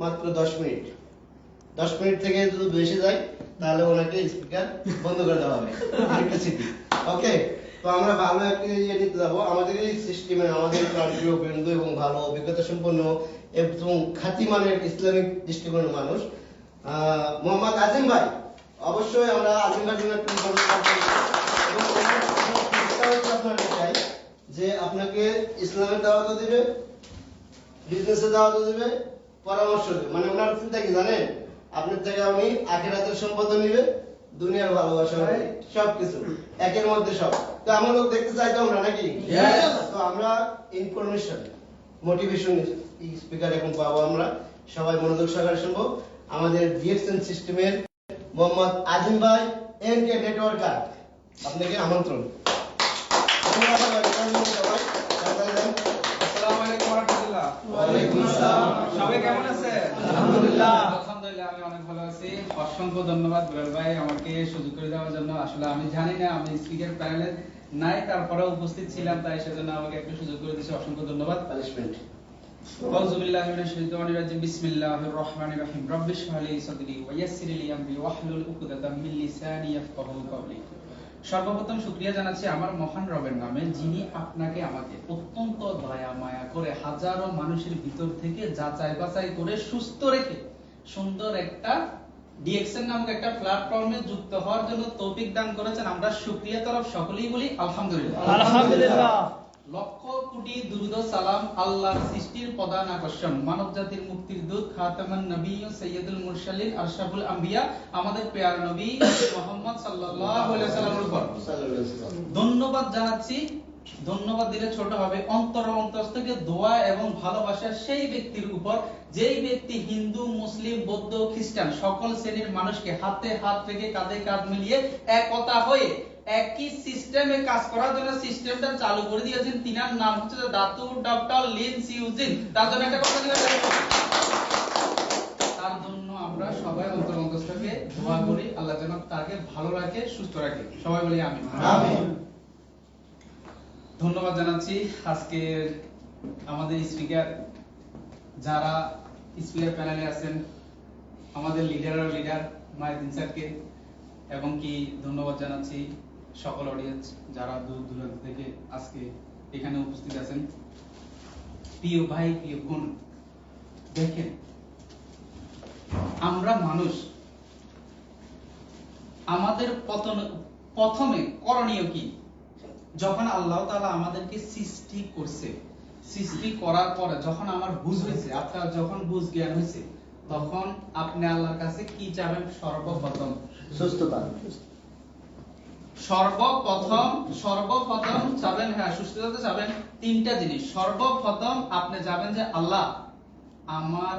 মাত্র দশ মিনিট। দশ মিনিট থেকে যদি বেশি যায়, তাহলে ওনাকে স্পিকার বন্ধ করে দেওয়া হবে। ইলেকট্রিসিটি ওকে তো আমরা ভালো একটা ইয়ে নিতে যাব। আমাদের এই সিস্টেমে আমাদের প্রাণপ্রিয় বন্ধু এবং ভালো অভিজ্ঞতা সম্পন্ন এবং খ্যাতি মানের ইসলামিক দৃষ্টিকোণের মানুষ মোহাম্মদ আজিম ভাই, অবশ্যই আমরা আজিম ভাইয়ের জন্য আপনাকে চাই যে আপনাকে ইসলামের দাওয়াতও দিবে বিজনেসে দাওয়াতও দিবে পরামর্শ দিবে। মানে ওনার চিন্তা কি জানেন? আপনার থেকে উনি আখিরাতের সম্পদও নিবে দুনিয়ার ভালোবাসা হবে সবকিছু। একের মধ্যে সব। তো আমরা লোক দেখতে চাই তো আমরা নাকি? তো আমরা ইনফরমেশন মোটিভেশন স্পিকার এখন পাবো আমরা। সবাই মনোযোগ সহকারে শুনব। আমাদের ডিএক্সএন সিস্টেমের মোহাম্মদ আজিম ভাই এন কে নেটওয়ার্কার আপনাকে আমন্ত্রণ। সবাই কেমন আছেন আলহামদুলিল্লাহ। আলহামদুলিল্লাহ আমি অনেক ভালো আছি। অসংখ্য ধন্যবাদ বিলাল ভাই আমাকে সুযোগ করে দেওয়ার জন্য। আসলে আমি জানি না আমি স্পিকার প্যানেলে নাই তারপরেও উপস্থিত ছিলাম তাই সেজন্য আমাকে একটু সুযোগ করে দিয়েছে। অসংখ্য ধন্যবাদ। পানিশমেন্ট আমরি ওয়াহলুল উকদাতাম মিন লিসানি ইয়াফকাহু কওলি। সর্বপ্রথম শুকরিয়া জানাচ্ছি আমার মহান রবের নামে যিনি আপনাকে আমাকে অত্যন্ত দয়া মায়া করে হাজারো মানুষের ভিতর থেকে যাচাই বাছাই করে সুস্থ রেখে সুন্দর একটা ডিএক্সএন নামক একটা প্ল্যাটফর্মে যুক্ত হওয়ার জন্য তৌফিক দান করেছেন। আমরা শুক্রিয়া তরফ সকলেই বলি আলহামদুলিল্লাহ। আলহামদুলিল্লাহ। লক্ষ কোটি দুরুদ সালাম আল্লাহর সৃষ্টির প্রধান আকর্ষণ। মানব জাতির মুক্তির দূত খাতামান নবী ও সৈয়দুল মুরসালিন আরশাফুল আম্বিয়া, আমাদের পেয়ার নবী মুহাম্মদ সাল্লাল্লাহু আলাইহি সাল্লামের উপর। ধন্যবাদ জানাচ্ছি। ধন্যবাদ দিলে ছোট হবে। অন্তর অন্তর থেকে দোয়া এবং ভালোবাসা সেই ব্যক্তির উপর। যেই ব্যক্তি হিন্দু, মুসলিম, বৌদ্ধ, খ্রিস্টান, সকল শ্রেণির মানুষকে হাতে হাত রেখে কাঁধে কাঁধ মিলিয়ে একতা হয়ে একই সিস্টেমে কাজ করার জন্য সিস্টেমটা চালু করে দিয়েছেন। তিনার নাম হচ্ছে দাতু ডক্টর লিন সিউজিন। তার জন্য একটা কথা দিবেন তার জন্য আমরা সবাই অন্তর দোয়া করি। আল্লাহ যেন তাকে ভালো রাখে সুস্থ রাখে। সবাই বলি আমিন। ধন্যবাদ জানাচ্ছি আজকে আমাদের স্পিকার যারা স্পিকার প্যানেলে আছেন আমাদের লিডার লিডার মাইদিন স্যারকে। এবং কি ধন্যবাদ জানাচ্ছি। সকল অডিয়েন্স যারা দূর দূরান্ত থেকে আজকে এখানে উপস্থিত আছেন, প্রিয় ভাই, প্রিয় বোন, দেখেন, আমরা মানুষ, আমাদের পতন, প্রথমে করণীয় কি? যখন আল্লাহ তাআলা আমাদেরকে সৃষ্টি করছে, সৃষ্টি করার পরে যখন আমার বুঝ হয়েছে, আপনার যখন বুঝ জ্ঞান হয়েছে, তখন আপনি আল্লাহর কাছে কি চাবেন? সর্বপ্রথম সুস্থতা। সর্বপ্রথম সর্বপ্রথম চাবেন হ্যাঁ সুস্থতা চাবেন তিনটা জিনিস। সর্বপ্রথম আপনি যাবেন যে আল্লাহ আমার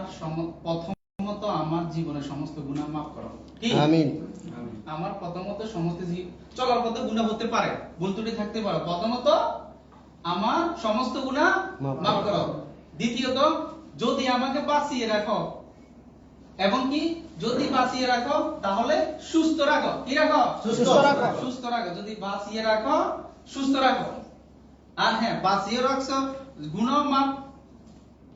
প্রথমত আমার জীবনের সমস্ত গুনাহ মাফ করো। কি? আমিন। আমার প্রথমত সমস্ত চলার পথে গুনাহ হতে পারে ভুল ত্রুটি থাকতে পারে। প্রথমত আমার সমস্ত গুনাহ মাফ। করো। দ্বিতীয়ত যদি আমাকে বাঁচিয়ে রাখো এবং কি? যদি বাঁচিয়ে রাখো তাহলে সুস্থ রাখো। কি রাখো? সুস্থ রাখো। সুস্থ রাখো। যদি বাঁচিয়ে রাখো সুস্থ রাখো। আর হ্যাঁ বাঁচিয়ে রাখছো গুনাহ মাপ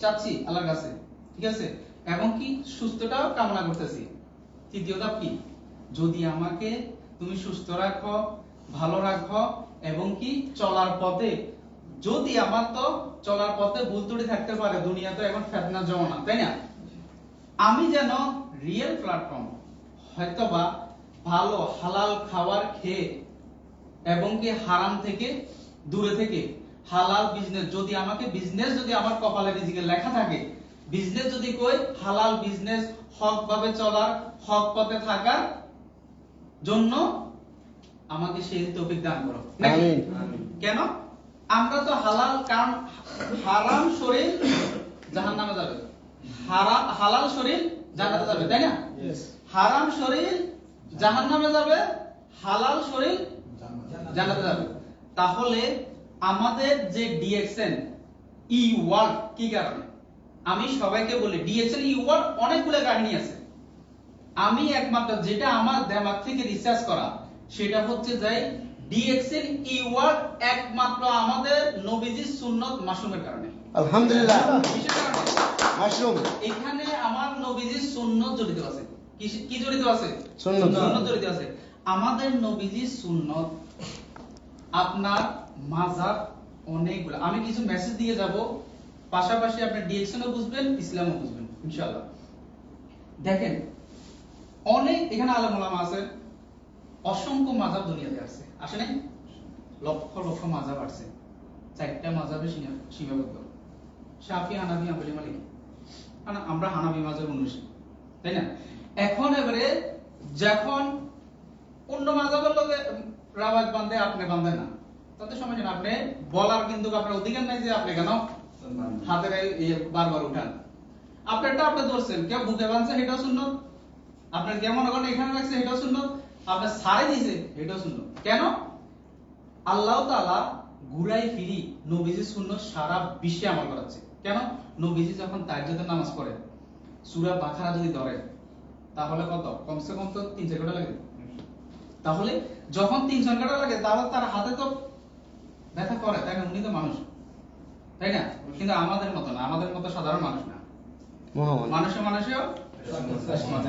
চাচ্ছি আল্লাহর কাছে। ঠিক আছে? এবং কি? সুস্থটাও কামনা করতেছি। তৃতীয় ধাপ কি? যদি আমাকে তুমি সুস্থ রাখো ভালো রাখো এবং কি? চলার পথে। যদি আমার তো চলার পথে ভুল ত্রুটি থাকতে পারে দুনিয়া তো এখন ফেতনা জমানা তাই না? আমি যেন রিয়েল প্ল্যাটফর্ম হয়তোবা ভালো হালাল খাবার খেয়ে এবং কি হারাম থেকে দূরে থেকে হালাল বিজনেস যদি আমাকে বিজনেস যদি আমার কপালে রিজিকে লেখা থাকে বিজনেস যদি কই হালাল বিজনেস হক ভাবে চলার হক পথে থাকার জন্য আমাকে সেই তৌফিক দান করো। কেন? আমরা তো হালাল কারণ হারাম শরীর জাহান্নামে যাবে। হারাম হালাল শরীর জান্নাতে যাবে তাই না? হারাম শরীর জাহান্নামে যাবে হালাল শরীর জান্নাতে যাবে। তাহলে আমাদের যে ডিএক্সএন ই ওয়ার্ড কি কারণে? আমি সবাইকে বলি ডিএক্সএন ই ওয়ার্ড অনেকগুলো কাহিনী আছে। আমি একমাত্র যেটা আমার দেমাগ থেকে রিসার্চ করা সেটা হচ্ছে যে ডিএক্সএন ই ওয়ার্ড একমাত্র আমাদের নবীজির সুন্নত মাসুমের কারণে। আলহামদুলিল্লাহ। মাশরুম এখানে আমার নবীজির সুন্নত জড়িত আছে। কি জড়িত আছে? সুন্নত। সুন্নত জড়িত আছে। আমাদের নবীজির সুন্নত আপনার মাজার অনেকগুলো। আমি কিছু মেসেজ দিয়ে যাব পাশাপাশি আপনি ডিএকশনও বুঝবেন ইসলামও বুঝবেন ইনশাআল্লাহ। দেখেন অনেক এখানে আলেম ওলামা আছে অসংখ্য মাজাব দুনিয়াতে আছে। আসে নাই? লক্ষ লক্ষ মাজাব আছে চারটা মাজাবে সীমা- সীমাবদ্ধ। শাফি হানাফি হাম্বলি মালিকি। কারণ আমরা হানাফি মাজাব অনুসারী তাই না? এখন এবারে যখন অন্য মাজাবের লোকে রাওয়াজ বান্ধে আপনি বান্ধে না। তাতে নেই আপনি বলার কিন্তু আপনার অধিকার নাই যে আপনি কেন হাতের ইয়ে বারবার উঠান। আপনারটা আপনি ধরছেন, কেউ বুকে বাঁধছে সেটাও শূন্য আপনার কেমন মনে করেন এখানে রাখছে এটাও শূন্য আপনার সারে দিছে এটাও শূন্য কেন? আল্লাহ তাআলা ঘুরাই ফিরি নবীজি শূন্য সারা বিশ্বে আমল করাচ্ছে। কেন? নবীজি যখন তাজ্জুদের নামাজ পড়ে সূরা বাকারা যদি ধরে তাহলে কত? কমসে কম তো তিন চার ঘণ্টা লাগে। তাহলে যখন তিন চার ঘণ্টা লাগে তাহলে তার হাতে তো ব্যথা করে তাই না উনি তো মানুষ। তাই না? কিন্তু আমাদের মতো না আমাদের মতো সাধারণ মানুষ না। মানুষে মানুষেও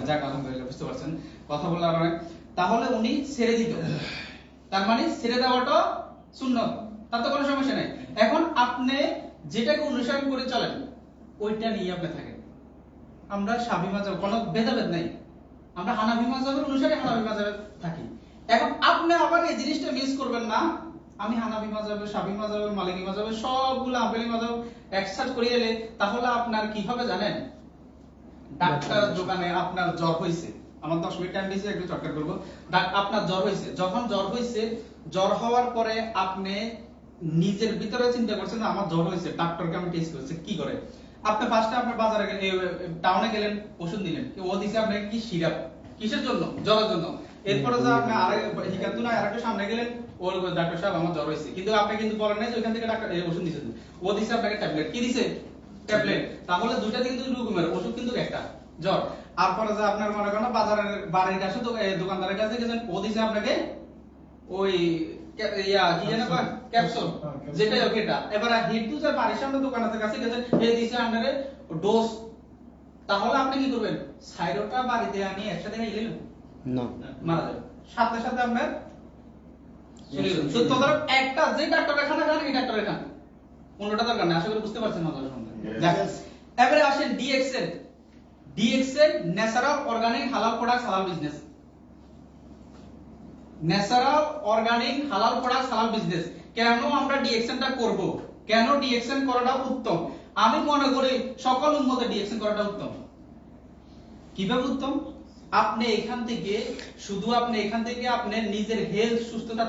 যাক আলহামদুলিল্লাহ বুঝতে পারছেন। কথা বলার অনেক তাহলে উনি ছেড়ে দিত। তার মানে ছেড়ে দেওয়াটা সুন্নত। তার তো কোনো সমস্যা নাই। এখন আপনি যেটাকে অনুসরণ করে চলেন, ওইটা নিয়ে আপনি থাকেন। আমরা সাবি মাজাব কোনো ভেদাভেদ নাই। আমরা হানাফি মাজাবের অনুসারে হানাফি মাজাবে থাকি। এখন আপনি আবার এই জিনিসটা মিস করবেন না। আমি হানাফি মাজাবে সাবি মাজাবে মালিকি মাজাবে সবগুলো আবেলি মাজাব একসাথে করিয়ে এলে তাহলে আপনার কি হবে জানেন? ডাক্তার দোকানে আপনার জ্বর হয়েছে আমার দশ মিনিট টাইম দিয়েছে, একটু চটকার করব আপনার জ্বর হয়েছে যখন জ্বর হয়েছে জ্বর হওয়ার পরে আপনি নিজের ভিতরে চিন্তা করছেন যে আমার জ্বর হয়েছে ডাক্তারকে আমি টেস্ট করেছি, কি করে? আপনি ফার্স্টে আপনার বাজারে গেলেন টাউনে গেলেন, ওষুধ দিলেন কি ও দিছে আপনাকে কি সিরাপ? কিসের জন্য? জ্বরের জন্য। এরপরে যে আপনি আরেক হিকাতু না আরেকটু সামনে গেলেন, ও ডাক্তার সাহেব, আমার জ্বর হয়েছে কিন্তু আপনি কিন্তু বলেন নাই যে ওইখান থেকে ডাক্তার ওষুধ দিয়েছেন ও দিছে আপনাকে ট্যাবলেট কি দিছে? ট্যাবলেট তাহলে দুইটা কিন্তু রকমের, ওষুধ কিন্তু একটা, জ্বর। আর পরে যে আপনার মনে করেন বাজারের, বাড়ির কাছে দোকানদারের কাছে গেছেন ও দিছে আপনাকে ওই ইয়া কি জানো কয়? ক্যাপসুল যেটাই হোক এটা। এবার হিটু যে বাড়ির সামনে দোকানের কাছে গেছেন এই দিছে আপনারে ডোজ তাহলে আপনি কি করবেন? সাইরোটা বাড়িতে আনি একসাথে খাইলেন না। মারা যাবে। সাথে সাথে আপনার একটা যে ডাক্তারের খানা খান এই ডাক্তারের খান। অন্যটা দরকার নেই আশা করি বুঝতে পারছেন মজার সঙ্গে এবারে আসেন ডিএক্সএল ডিএক্সএল ন্যাচারাল অর্গানিক হালাল প্রোডাক্ট হালাল বিজনেস ন্যাচারাল, অর্গানিক, হালাল প্রোডাক্ট হালাল বিজনেস কেন আমরা ডিএক্সএনটা করব? কেন ডিএক্সএন করাটা উত্তম? আমি মনে করি সকল উন্মতে ডিএক্সএন করাটা উত্তম। কীভাবে উত্তম? আপনি এখান থেকে, শুধু আপনি এখান থেকে আপনি নিজের হেলথ সুস্থতা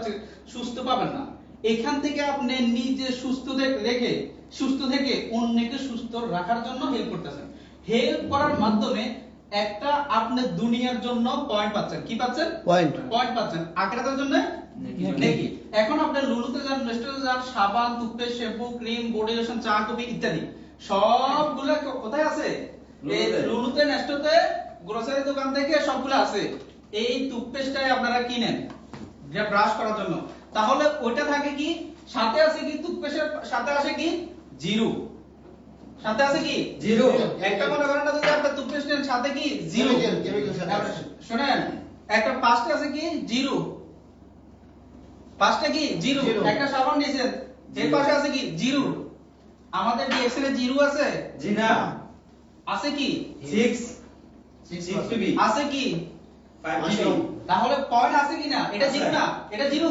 সুস্থ পাবেন না। এখান থেকে আপনি নিজে সুস্থ রেখে, সুস্থ থেকে অন্যকে সুস্থ রাখার জন্য হেল্প করতেছেন। হেল্প করার মাধ্যমে একটা আপনি দুনিয়ার জন্য পয়েন্ট পাচ্ছেন। কি পাচ্ছেন? পয়েন্ট পয়েন্ট পাচ্ছেন। আখেরাতের জন্য নেকি। এখন আপনি লুলুতে যান রেস্টুরেন্টে যান সাবান toothpaste shampoo cream body lotion চা কফি ইত্যাদি। সবগুলা কোথায় আছে? এই লুলুতে। লুলুতে নেস্টোতে গ্রোসারি দোকান থেকে সবগুলো আছে। এই টুথপেস্টটাই আপনারা কিনেন যে ব্রাশ করার জন্য। তাহলে ওইটা থাকে কি? সাথে আছে কি টুথপেস্টের সাথে আছে কি? জিরো। সাথে আছে কি? জিরো। একটা মনে করেন না যদি আপনার টুথপেস্টের সাথে কি? জিরো। শুনেন একটা পাঁচটা আছে কি? জিরো। পাঁচটা কি? জিরো। একটা সাবান নিয়েছেন এর পাশে আছে কি? জিরো। আমাদের ডিএক্সএল এ জিরো আছে? জি না। আছে কি? Six six percent. পিবি। আছে কি? Five Mushroom. তাহলে পয়েন্ট আছে কি না? এটা জিরো না। এটা জিরো।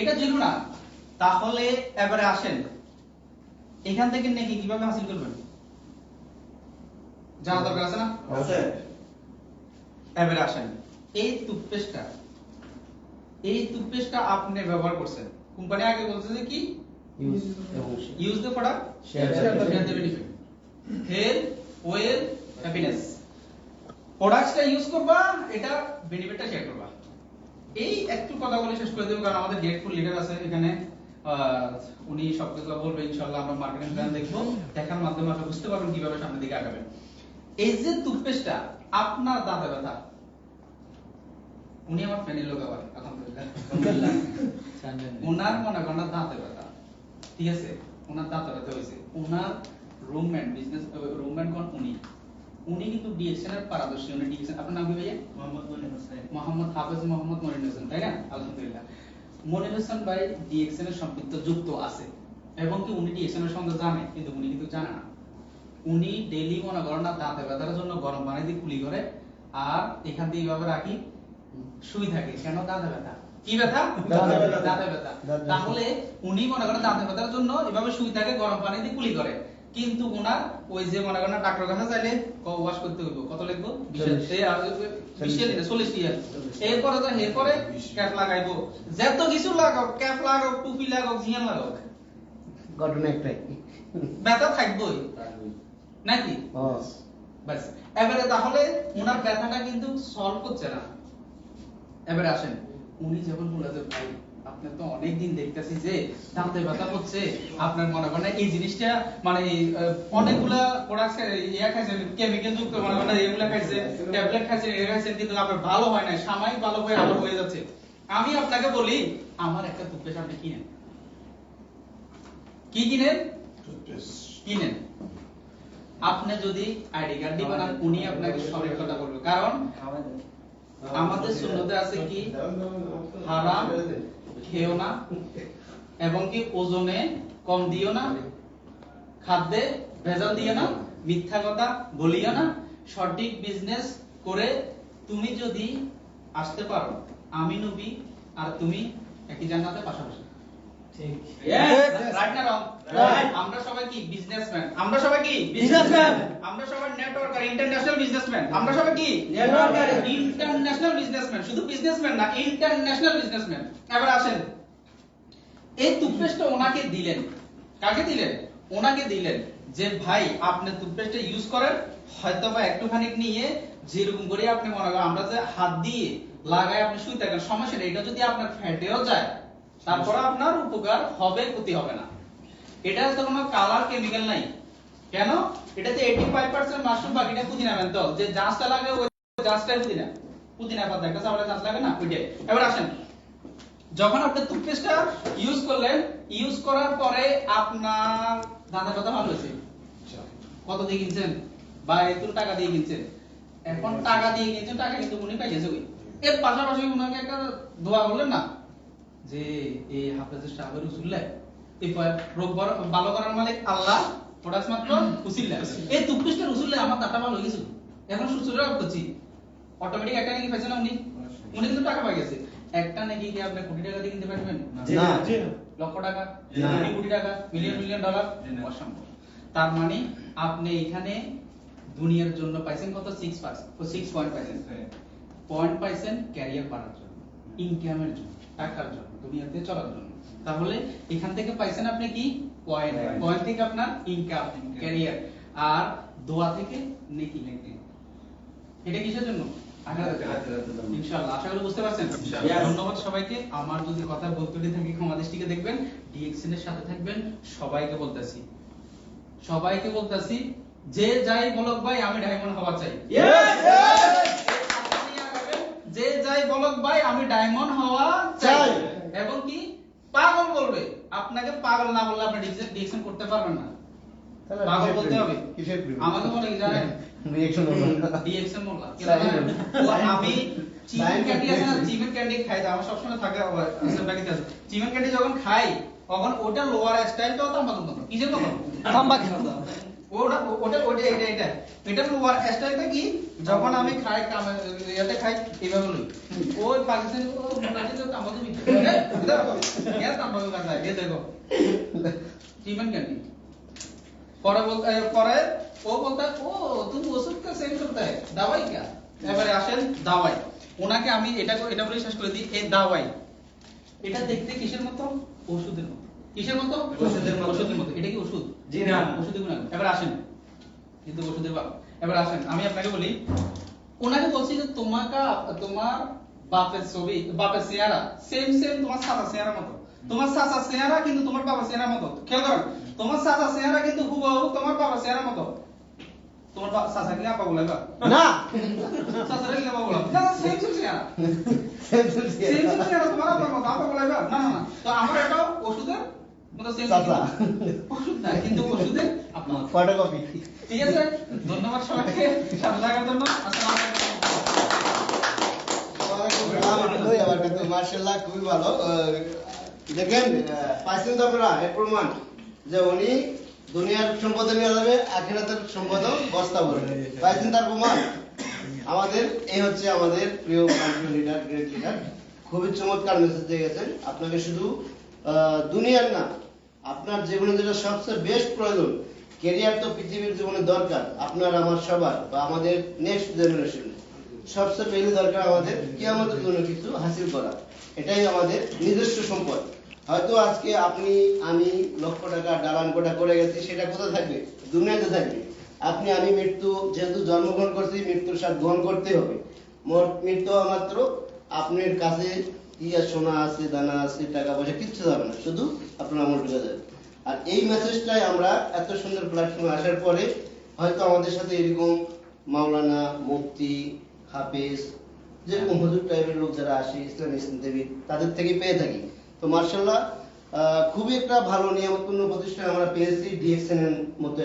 এটা জিরো না। তাহলে এবারে আসেন। এখান থেকে নাকি কীভাবে হাসিল করবেন? জানা দরকার আছে না? আছে। এবারে আসেন। এই টুথপেস্টটা এই টুথপেস্টটা আপনি ব্যবহার করছেন। কোম্পানি আগে বলছে যে কি? Use use the product share the benefit health wealth happiness প্রোডাক্টসটা use করবা এটা বেনিফিটটা শেয়ার করবা। এই একটু কথা বলে শেষ করে দেব কারণ আমাদের গেটফুল লিডার আছে এখানে। উনি সবকিছু বলবে ইনশাআল্লাহ আমরা মার্কেটিং প্ল্যান দেখব। দেখার মাধ্যমে আপনি বুঝতে পারবেন কীভাবে সামনের দিকে আগাবেন। এই যে টুথপেস্টটা আপনার দাঁতে ব্যথা। উনি আমার ফ্রেন্ডের লোক আবার আলহামদুলিল্লাহ। ওনার মনে করেন দাঁতে ব্যথা। ঠিক আছে? ওনার দাঁতে ব্যথা হয়েছে। ওনার রুমম্যান বিজনেস রুমম্যান কোন? উনি। উনি কিন্তু ডিএকশন এর পারদর্শী। উনি ডিএকশন আপনার নাম কি ভাইয়া? মোহাম্মদ হাফেজ মোহাম্মদ মনির হোসেন তাই না? আলহামদুলিল্লাহ। মনির হোসেন ভাই ডিএকশন এর সম্পৃক্ত যুক্ত আছে এবং কি উনি ডিএকশন এর সঙ্গে জানে? কিন্তু উনি কিন্তু জানে না। উনি ডেইলি মনে করেন না দাঁতে ব্যথার জন্য গরম পানি দিয়ে কুলি করে আর এখান দিয়ে এইভাবে রাখি শুই থাকে। কেন? দাঁতে ব্যথা। কি ব্যথা? দাঁতে ব্যথা। তাহলে উনি মনে করেন দাঁতে ব্যথার জন্য এভাবে শুই থাকে গরম পানি দিয়ে কুলি করে। কিন্তু উনার ওই যে মনে করেন ডাক্তার কাছে চাইলে ওয়াশ করতে হইব। কত লিখব? চল্লিশ। এই আর চল্লিশ ইয়ার এরপরে তো এরপরে ক্যাপ লাগাইবো। যত কিছু লাগাও ক্যাপ লাগাও টুপি লাগাও জিয়ান লাগাও ঘটনা একটাই। ব্যথা থাকবোই। নাকি? ও। এবারে তাহলে ওনার ব্যথাটা কিন্তু সলভ হচ্ছে না। এবারে আসেন। উনি যখন বলে যে ভাই আপনি তো অনেক দিন দেখতেছি যে দাঁতে ব্যথা হচ্ছে আপনার মনে করেন এই জিনিসটা মানে অনেকগুলা প্রোডাক্ট ইয়া খাইছেন কেমিক্যাল যুক্ত মনে করেন এগুলা খাইছেন ট্যাবলেট খাইছেন এগুলা খাইছেন কিন্তু আপনার ভালো হয় না সাময়িক ভালো হয়ে আবার হয়ে যাচ্ছে আমি আপনাকে বলি আমার একটা টুথপেস্ট আপনি কিনেন কি কিনেন টুথপেস্ট কিনেন আপনি যদি আইডি কার্ড দিবেন আর উনি আপনাকে সঠিক কথা বলবে কারণ আমাদের সুন্নতে আছে কি হারাম খেও না, এবং কি ওজনে কম দিও না, খাদ্যে ভেজাল দিও না, মিথ্যা কথা বলিও না। সঠিক বিজনেস করে তুমি যদি আসতে পারো, আমি নবী, আর তুমি একই জান্নাতে পাশাপাশি। আমরা সবাই কি? বিজনেসম্যান আমরা সবাই কি? Businessman. আমরা সবাই নেটওয়ার্কার ইন্টারন্যাশনাল বিজনেসম্যান আমরা সবাই কি? Networker. ইন্টারন্যাশনাল বিজনেসম্যান শুধু বিজনেসম্যান না ইন্টারন্যাশনাল বিজনেসম্যান এবার আসেন। এই টুথপেস্টটা ওনাকে দিলেন। কাকে দিলেন? ওনাকে দিলেন যে ভাই আপনি টুথপেস্টটা ইউজ করেন হয়তো বা একটুখানি নিয়ে যেরকম করে আপনি মনে করেন আমরা যে হাত দিয়ে লাগায় আপনি শুই থাকেন সমস্যা নেই। এটা যদি আপনার ফ্যাটেও যায় তারপর আপনার উপকার হবে, ক্ষতি হবে না। এটা তো কোনো কালার কেমিক্যাল নাই। কেন? এটাতে 85% মাশরুম বাকিটা পুদিনা মেন তো যে জাঁচটা লাগে, ওই জাঁচটাই পুদিনা। পুদিনা পাতা, একটা চাवला জাঁচ লাগে না? ওইটাই। এবার আসেন। যখন আপনি টুথপেস্টটা ইউজ করলেন ইউজ করার পরে আপনার দাঁতের কথা ভালো হয়েছে? কত দিয়ে কিনছেন? বা এত টাকা দিয়ে কিনছেন? এখন টাকা দিয়ে কিনছেন, টাকা কিন্তু উনি পাইছে ওই এর পাশাপাশি উনাকে একটা দোয়া করলেন না? যে এই হাফেজের সাহাবের উসুল্লে এই রোগ ভালো করার মালিক আল্লাহ প্রোডাক্ট মাত্র উসিল্লা। এই টুথপেস্টের উসুল্লে আমার দাঁতটা ভালো হয়ে এখন সুস্থ করছি অটোমেটিক একটা নাকি পাইছে না উনি? উনি কিন্তু টাকা পাই গেছে। একটা নাকি কি আপনি কোটি টাকা দিয়ে কিনতে পারবেন? না। লক্ষ টাকা না। কোটি কোটি টাকা মিলিয়ন মিলিয়ন ডলার অসম্ভব। তার মানে আপনি এখানে দুনিয়ার জন্য পাইছেন কত? সিক্স সিক্স পয়েন্ট পাইছেন। পয়েন্ট পাইছেন ক্যারিয়ার বাড়ার জন্য ইনকামের জন্য। টাকার জন্য দুনিয়াতে চলার জন্য। তাহলে এখান থেকে পাইছেন আপনি কি? Point Point. পয়েন্ট থেকে আপনার ইনকাম ক্যারিয়ার আর দোয়া থেকে নেকি এটা কিসের জন্য? ইনশাআল্লাহ আশা করি বুঝতে পারছেন? ধন্যবাদ সবাইকে। আমার যদি কথা বলতে থাকে ক্ষমা দৃষ্টিকে দেখবেন ডিএক্সএন এর সাথে থাকবেন সবাইকে বলতেছি। সবাইকে বলতেছি যে যাই বলক ভাই আমি ডায়মন্ড হওয়া চাই। যে যাই বলক ভাই আমি ডায়মন্ড হওয়া চাই। এবং কি? পাগল বলবে। আপনাকে পাগল না বললে আপনি ডিএক্সএন করতে পারবেন না। পাগল বলতে হবে? আমাকে বলে কি জানেন? রিঅ্যাকশন মোল্লা Silent. ও আমি চিকেন ক্যান্ডি আছে না. চিকেন ক্যান্ডি খাই আমার সবসময় থাকে আছে প্যাকেট আছে। চিকেন ক্যান্ডি যখন খাই তখন ওটা লোয়ার স্টাইলটাও তার মতন মতন কিসের মতন তাম্বা খেলা দাও। ওটা ওটা ওটা এটা এটা। এটা স্টাইলটা কি যখন আমি খাই ইয়াতে খাই এইভাবে লই। ওই ও মুনাজি তো দেখো জীবন কেন পরে বলতে পরে ও বলতে ও তুমি ওষুধ সেন্ড করতে। হয় দাওয়াই এবারে আসেন দাওয়াই। ওনাকে আমি এটা এটা বলে শেষ করে দিই এই দাওয়াই। এটা দেখতে কিসের মতো? ওষুধের মতো। কিসের মতো। ওষুধের মতো। এটা কি ওষুধ? জি না। ওষুধের গুণ এবার আসেন। কিন্তু ওষুধের বাপ এবার আসেন। আমি আপনাকে বলি ওনাকে বলছি যে তোমাকা তোমার বাপের ছবি বাপের চেহারা সেম সেম তোমার সাদা চেহারা মতো। তোমার চাচা চেহারা কিন্তু তোমার বাবার চেহারা মতো। খেয়াল করেন তোমার চাচা চেহারা কিন্তু হুবহু তোমার বাবার চেহারা মতো। তোমার বাবা চাচা কি আপা বলে বা? না! চাচা কি আপা বলে? না সেম সেম চেহারা। সেম সেম সেম সেম চেহারা তোমার আপার মতো আপা বলে বা? না না না। তো আমার এটা ওষুধের মুতাসিম চাচা। ওষুধ না কিন্তু ওষুধের আপনার ফটোকপি ঠিক আছে? ধন্যবাদ সবাইকে। সাথে থাকার জন্য মার্শাল্লাহ খুবই ভালো। দেখেন পাইছেন তো আপনারা এর প্রমাণ। যে উনি দুনিয়ার সম্পদ নিয়ে যাবে আখিরাতের সম্পদ বস্তা ভরবে পাইছেন তার প্রমাণ? আমাদের এই হচ্ছে আমাদের প্রিয় লিডার গ্রেট লিডার খুবই চমৎকার মেসেজ দিয়ে গেছেন। আপনাকে শুধু দুনিয়ার না। আপনার জীবনে যেটা সবচেয়ে বেস্ট প্রয়োজন কেরিয়ার তো পৃথিবীর জীবনে দরকার, আপনার, আমার, সবার, বা আমাদের নেক্সট সবচেয়ে বেশি দরকার আমাদের কি আমাদের জন্য কিছু হাসিল করা। এটাই আমাদের নিজস্ব সম্পদ। হয়তো আজকে আপনি, আমি লক্ষ টাকা ডালান কোটা করে গেছি, সেটা কোথায় থাকবে? দুনিয়াতে থাকবে। আপনি, আমি মৃত্যু, যেহেতু জন্মগ্রহণ করছি, মৃত্যুর সাথে গ্রহণ করতে হবে। মৃত্যু মাত্র আপনার কাছে কি আর সোনা আছে, দানা আছে, টাকা পয়সা, কিচ্ছু যাবে না, শুধু আপনার আমল ঢুকে যাবে। আর এই মেসেজটাই আমরা এত সুন্দর প্ল্যাটফর্মে আসার পরে হয়তো আমাদের সাথে এরকম মাওলানা, মুফতি, হাফেজ, যেরকম হুজুর টাইপের লোক যারা আসে, ইসলাম ইসলামদেবী তাদের থেকে পেয়ে থাকি। তো মার্শাল্লাহ খুবই একটা ভালো নিয়ামতপূর্ণ প্রতিষ্ঠান আমরা পেয়েছি ডিএক্সএন এর মতো